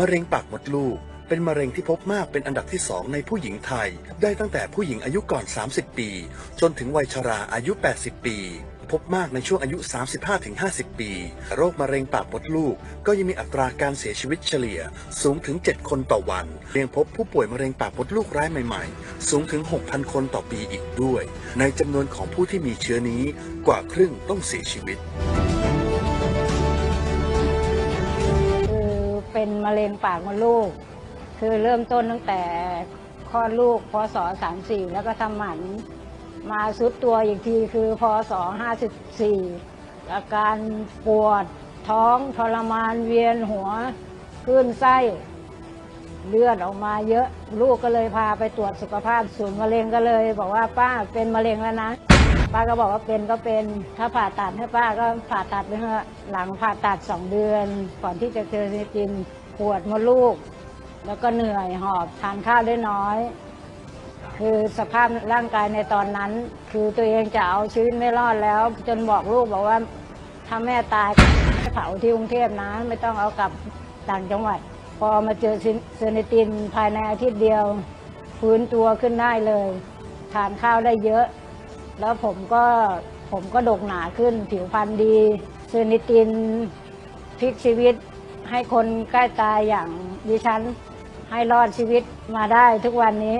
มะเร็งปากมดลูก เป็นมะเร็งที่พบมากเป็นอันดับที่สองในผู้หญิงไทย ได้ตั้งแต่ผู้หญิงอายุก่อน 30 ปี จนถึงวัยชราอายุ 80 ปี พบมากในช่วงอายุ 35-50 ปี โรคมะเร็งปากมดลูก ก็ยังมีอัตราการเสียชีวิตเฉลี่ย สูงถึง 7 คนต่อวันยังพบผู้ป่วยมะเร็งปากมดลูกรายใหม่ ๆ สูงถึง 6,000 คนต่อปีอีกด้วย ในจำนวนของผู้ที่มีเชื้อนี้กว่าครึ่งต้องเสียชีวิต เป็นมะเร็งปากมดลูก คือเริ่มต้นตั้งแต่คลอดลูกพศ34 แล้วก็ทำหมันมาสุดตัวอีกทีคือพศ54อาการปวดท้องทรมานเวียนหัวคลื่นไส้เลือดออกมาเยอะ ลูกก็เลยพาไปตรวจสุขภาพศูนย์มะเร็งก็เลย บอกว่าป้าเป็นมะเร็งแล้วนะ ป้าก็บอกว่าเป็นก็เป็น ถ้าผ่าตัดให้ป้าก็ผ่าตัดไปเถอะหลังผ่าตัดสองเดือน ก่อนที่จะเจอซีจินปวดมดลูก แล้วก็เหนื่อยหอบทานข้าวได้น้อย คือสภาพร่างกายในตอนนั้น คือตัวเองจะเอาชีวิตไม่รอดแล้ว จนบอกลูกบอกว่าถ้าแม่ตายเผาที่กรุงเทพนะไม่ต้องเอากลับต่างจังหวัด พอมาเจอเซนิตินภายในอาทิตย์เดียว ฟื้นตัวขึ้นได้เลย ทานข้าวได้เยอะ แล้วผมก็ผมก็ดกหนาขึ้น ผิวพรรณดีเซนิตินพลิกชีวิตให้คนใกล้ตายอย่างดิฉันให้รอดชีวิตมาได้ทุกวันนี้